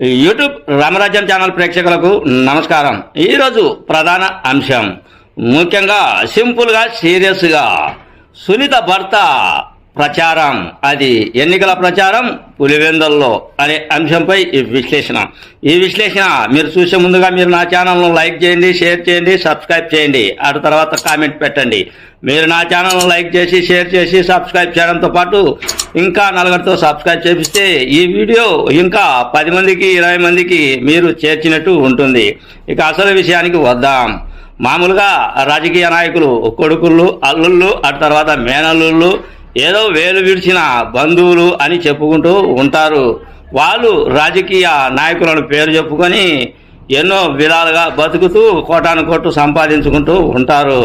YouTube రామరాజ్యం channel ప్రేక్షకులకు నమస్కారం. ఈరోజు ప్రధాన అంశం. ముఖ్యంగా సింపుల్గా సీరియస్గా. సునీత భర్త ప్రచారం. అది ఎన్నికల ప్రచారం పులివెందల్లో అనే అంశంపై ఈ విశ్లేషణ. ఈ విశ్లేషణ మీరు చూసే ముందుగా మీరు నా ఛానల్ను లైక్ చేయండి షేర్ చేయండి సబ్స్క్రైబ్ చేయండి. ఆ తర్వాత కామెంట్ పెట్టండి. మీరు నా ఛానల్ను లైక్ చేసి షేర్ చేసి సబ్స్క్రైబ్ చేయడంతో పాటు ఇంకా నలుగురితో సబ్స్క్రైబ్ చేపిస్తే ఈ వీడియో ఇంకా పది మందికి ఇరవై మందికి మీరు చేర్చినట్టు ఉంటుంది. ఇక అసలు విషయానికి వద్దాం. మామూలుగా రాజకీయ నాయకులు కొడుకుళ్ళు అల్లుళ్ళు ఆ తర్వాత మేనల్లుళ్ళు ఏదో వేలు విడిచిన బంధువులు అని చెప్పుకుంటూ ఉంటారు. వాళ్ళు రాజకీయ నాయకులను పేరు చెప్పుకొని ఎన్నో విధాలుగా బతుకుతూ కోటాను కొట్టు సంపాదించుకుంటూ ఉంటారు.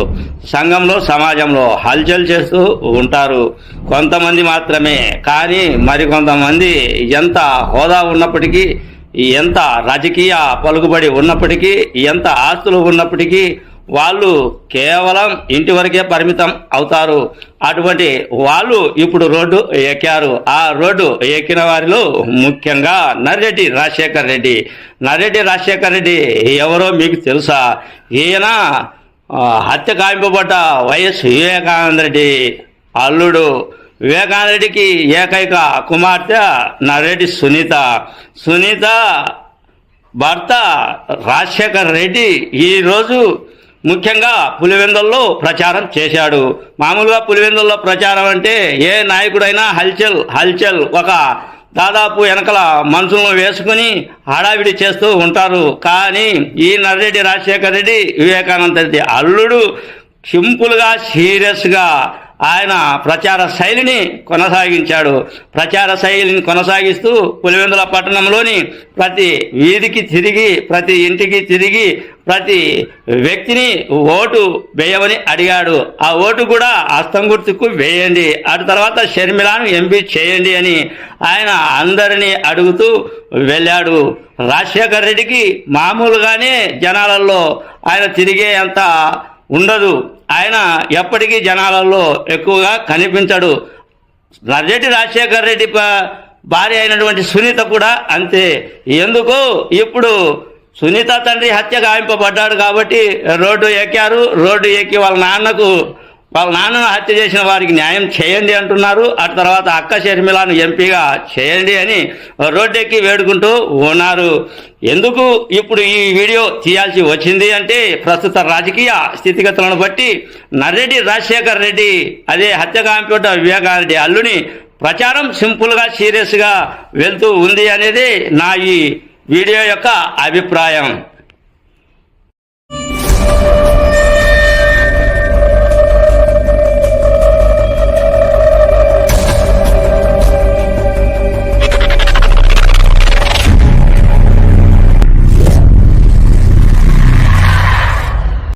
సంఘంలో సమాజంలో హల్చల్ చేస్తూ ఉంటారు. కొంతమంది మాత్రమే కానీ మరికొంతమంది ఎంత హోదా ఉన్నప్పటికీ ఎంత రాజకీయ పలుకుబడి ఉన్నప్పటికీ ఎంత ఆస్తులు ఉన్నప్పటికీ వాళ్ళు కేవలం ఇంటి వరకే పరిమితం అవుతారు. అటువంటి వాళ్ళు ఇప్పుడు రోడ్డు ఎక్కారు. ఆ రోడ్డు ఎక్కిన వారిలో ముఖ్యంగా నర్రెడ్డి రాజశేఖర్ రెడ్డి. నర్రెడ్డి రాజశేఖర్ రెడ్డి ఎవరో మీకు తెలుసా? ఈయన హత్య కాయింపబడ్డ వైఎస్ వివేకానంద రెడ్డి అల్లుడు. వివేకానంద రెడ్డికి ఏకైక కుమార్తె నర్రెడ్డి సునీత. సునీత భర్త రాజశేఖర్ రెడ్డి. ఈరోజు ముఖ్యంగా పులివెందుల్లో ప్రచారం చేశాడు. మామూలుగా పులివెందుల్లో ప్రచారం అంటే ఏ నాయకుడైనా హల్చల్ హల్చల్ ఒక దాదాపు వెనకల మనుషులను వేసుకుని హడావిడి చేస్తూ ఉంటారు. కానీ ఈ నర్రెడ్డి రాజశేఖర రెడ్డి వివేకానంద రెడ్డి అల్లుడు సింపుల్గా సీరియస్గా ఆయన ప్రచార శైలిని కొనసాగించాడు. ప్రచార శైలిని కొనసాగిస్తూ పులివెందుల పట్టణంలోని ప్రతి వీధికి తిరిగి ప్రతి ఇంటికి తిరిగి ప్రతి వ్యక్తిని ఓటు వేయమని అడిగాడు. ఆ ఓటు కూడా హస్తం గుర్తుకు వేయండి. అటు తర్వాత షర్మిలాను ఎంపీ చేయండి అని ఆయన అందరినీ అడుగుతూ వెళ్ళాడు. రాజశేఖర్ రెడ్డికి మామూలుగానే జనాలలో ఆయన తిరిగే అంత ఉండదు. ఆయన ఎప్పటికీ జనాలలో ఎక్కువగా కనిపించడు. నర్రెడ్డి రాజశేఖర్ రెడ్డి భార్య అయినటువంటి సునీత కూడా అంతే. ఎందుకు? ఇప్పుడు సునీత తండ్రి హత్య గాయింపబడ్డాడు కాబట్టి రోడ్డు ఎక్కారు. రోడ్డు ఎక్కి వాళ్ళ నాన్నకు వాళ్ళ నాన్నను హత్య చేసిన వారికి న్యాయం చేయండి అంటున్నారు. ఆ తర్వాత అక్క షర్మిలాను ఎంపీగా చేయండి అని రోడ్డెక్కి వేడుకుంటూ ఉన్నారు. ఎందుకు ఇప్పుడు ఈ వీడియో తీయాల్సి వచ్చింది అంటే ప్రస్తుత రాజకీయ స్థితిగతులను బట్టి నర్రెడ్డి రాజశేఖర్ రెడ్డి అదే హత్య కాంప్యూట వివేకారెడ్డి అల్లుని ప్రచారం సింపుల్గా సీరియస్గా వెళ్తూ ఉంది అనేది నా ఈ వీడియో యొక్క అభిప్రాయం.